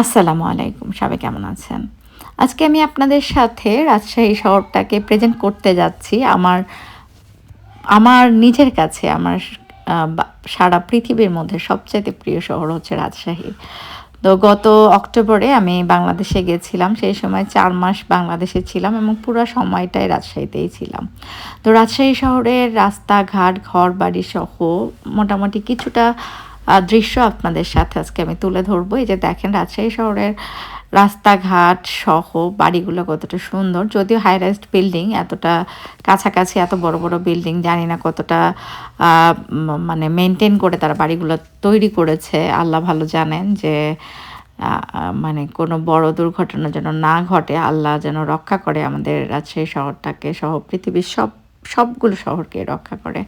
আসসালামু আলাইকুম, সবাই কেমন আছেন? আজকে আমি আপনাদের সাথে রাজশাহী শহরটাকে প্রেজেন্ট করতে যাচ্ছি। আমার আমার নিজের কাছে, আমার সারা পৃথিবীর মধ্যে সবচাইতে প্রিয় শহর হচ্ছে রাজশাহী। তো গত অক্টোবরে আমি বাংলাদেশে গেছিলাম, সেই সময় চার মাস বাংলাদেশে ছিলাম এবং পুরো সময়টাই রাজশাহীতেই ছিলাম। তো রাজশাহী শহরের রাস্তাঘাট ঘর বাড়ি সহ মোটামুটি কিছুটা দৃশ্য আপনাদের সাথে আজকে আমি তুলে ধরবো। এই যে দেখেন, রাজশাহী শহরের রাস্তাঘাট সহ বাড়িগুলো কতটা সুন্দর। যদিও হাই রাইজড বিল্ডিং এতটা কাছাকাছি এত বড় বড় বিল্ডিং জানি না কতটা মানে মেনটেন করে তারা বাড়িগুলো তৈরি করেছে। আল্লাহ ভালো জানেন যে মানে কোনো বড় দুর্ঘটনা যেন না ঘটে, আল্লাহ যেন রক্ষা করে আমাদের রাজশাহী শহরটাকে সহ পৃথিবীর সব সবগুলো শহরকে রক্ষা করে।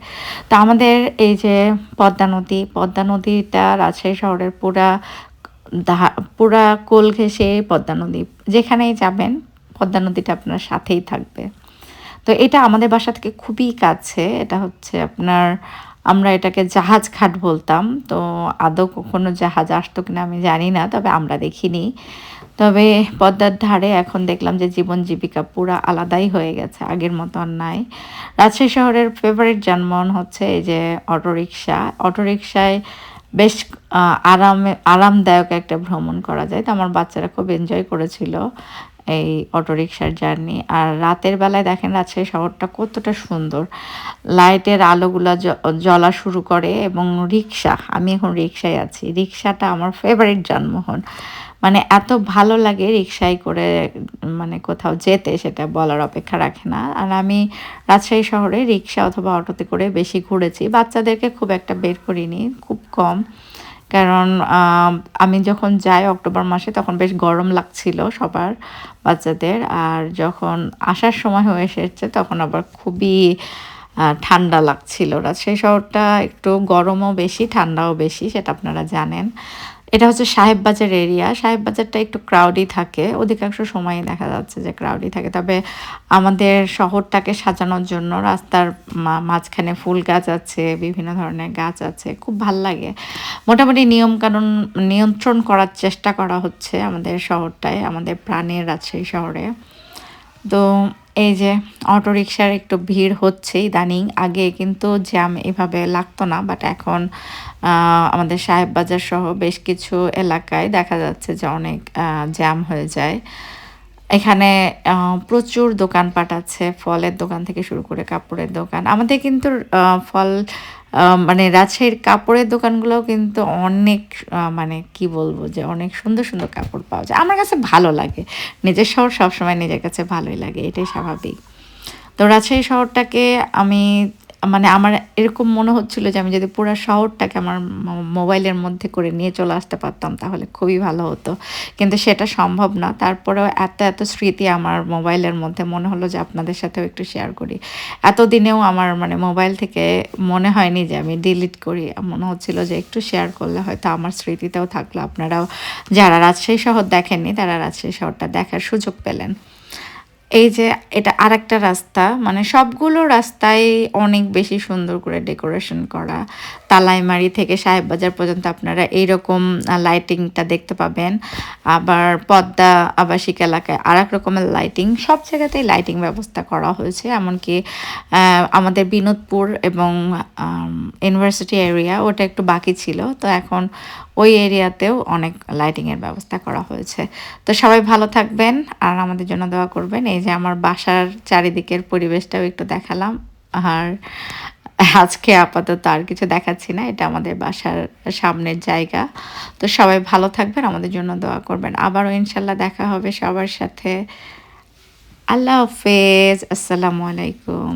তো আমাদের এই যে পদ্মা নদী, পদ্মা নদীটা রাজশাহী শহরের পুরা পুরা কোল ঘেঁষে পদ্মা নদী। যেখানেই যাবেন, পদ্মা নদীটা আপনার সাথেই থাকবে। তো এটা আমাদের বাসা থেকে খুবই কাছে। এটা হচ্ছে আপনার আমরা এটাকে জাহাজ খাট বলতাম। তো আদৌ কখনো জাহাজ আসতো কিনা আমি জানি না, তবে আমরা দেখিনি। তবে পদ্মার ধারে এখন দেখলাম যে জীবন জীবিকা পুরা আলাদাই হয়ে গেছে, আগের মতো নাই। রাজশাহী শহরের ফেভারিট যানবাহন হচ্ছে এই যে অটোরিকশা। অটোরিকশায় বেশ আরামে, আরামদায়ক একটা ভ্রমণ করা যায়। তো আমার বাচ্চারা খুব এনজয় করেছিল। এই অটোরিকশার জার্নি। আর রাতের বেলায় দেখেন রাজশাহী শহরটা কতটা সুন্দর। লাইটের আলোগুলো জ্বলা শুরু করে এবং রিক্সা আমি এখন রিক্সায় আছি। রিক্সাটা আমার ফেভারিট যানবাহন। মানে এত ভালো লাগে রিক্সায় করে মানে কোথাও যেতে, সেটা বলার অপেক্ষা রাখে না। আর আমি রাজশাহী শহরে রিক্সা অথবা অটোতে করে বেশি ঘুরেছি। বাচ্চাদেরকে খুব একটা বের করিনি, খুব কম। কারণ আমি যখন যাই অক্টোবর মাসে তখন বেশ গরম লাগছিল সবার, বাচ্চাদের। আর যখন আসার সময় হয়ে এসেছে তখন আবার খুবই ঠান্ডা লাগছিল রাজশাহী শহরটা একটু গরমও বেশি, ঠান্ডাও বেশি, সেটা আপনারা জানেন। এটা হচ্ছে সাহেব বাজার এরিয়া সাহেব বাজারটা একটু ক্রাউডি থাকে। অধিকাংশ সময়ই দেখা যাচ্ছে যে ক্রাউডি থাকে। তবে আমাদের শহরটাকে সাজানোর জন্য রাস্তার মাঝখানে ফুল গাছ আছে, বিভিন্ন ধরনের গাছ আছে। খুব ভালো লাগে। মোটামুটি নিয়মকানুন, নিয়ন্ত্রণ করার চেষ্টা করা হচ্ছে আমাদের শহরটায়, আমাদের প্রাণের রাজশাহী শহরে। তো এই যে অটো রিক্সার একটু ভিড় হচ্ছে ইদানিং, আগে কিন্তু জ্যাম এভাবে লাগতো না বাট এখন আমাদের সাহেব বাজার সহ বেশ কিছু এলাকায় দেখা যাচ্ছে যে অনেক জ্যাম হয়ে যায়। এখানে প্রচুর দোকানপাট আছে, ফলের দোকান থেকে শুরু করে কাপড়ের দোকান। আমাদের কিন্তু ফল মানে রাজশাহীর কাপড়ের দোকানগুলোও কিন্তু অনেক মানে কি বলব যে অনেক সুন্দর সুন্দর কাপড় পাওয়া যায়। আমার কাছে ভালো লাগে। নিজের শহর সবসময় নিজের কাছে ভালোই লাগে, এটাই স্বাভাবিক। তো রাজশাহী শহরটাকে আমি মানে আমার এরকম মনে হচ্ছিল যে আমি যদি পুরো শহরটাকে আমার মোবাইলের মধ্যে করে নিয়ে চলে আসতে পারতাম, তাহলে খুবই ভালো হতো। কিন্তু সেটা সম্ভব না। তারপরেও এত এত স্মৃতি আমার মোবাইলের মধ্যে মনে হলো যে আপনাদের সাথেও একটু শেয়ার করি। এতদিনেও আমার মানে মোবাইল থেকে মনে হয়নি যে আমি ডিলিট করি। মনে হচ্ছিল যে একটু শেয়ার করলে হয়তো আমার স্মৃতিতেও থাকল। আপনারাও যারা রাজশাহী শহর দেখেননি, তারা রাজশাহী শহরটা দেখার সুযোগ পেলেন। এই যে এটা আরেকটা রাস্তা মানে সবগুলো রাস্তায় অনেক বেশি সুন্দর করে ডেকোরেশন করা। তালাইমারি থেকে সাহেববাজার পর্যন্ত আপনারা এইরকম লাইটিংটা দেখতে পাবেন। আবার পদ্মা আবাসিক এলাকায় আর এক রকমের লাইটিং সব জায়গাতেই লাইটিং ব্যবস্থা করা হয়েছে, এমনকি আমাদের বিনোদপুর এবং ইউনিভার্সিটি এরিয়া ওটা একটু বাকি ছিল। তো এখন ওই এরিয়াতেও অনেক লাইটিংয়ের ব্যবস্থা করা হয়েছে। তো সবাই ভালো থাকবেন আর আমাদের জন্য দোয়া করবেন। এই যে আমার বাসার চারিদিকের পরিবেশটাও একটু দেখালাম। আর আজকে আপাতত আর কিছু দেখাচ্ছি না, এটা আমাদের বাসার সামনের জায়গা। তো সবাই ভালো থাকবেন, আমাদের জন্য দোয়া করবেন। আবারও ইনশাল্লাহ দেখা হবে সবার সাথে। আল্লাহ হাফেজ, আসসালামু আলাইকুম।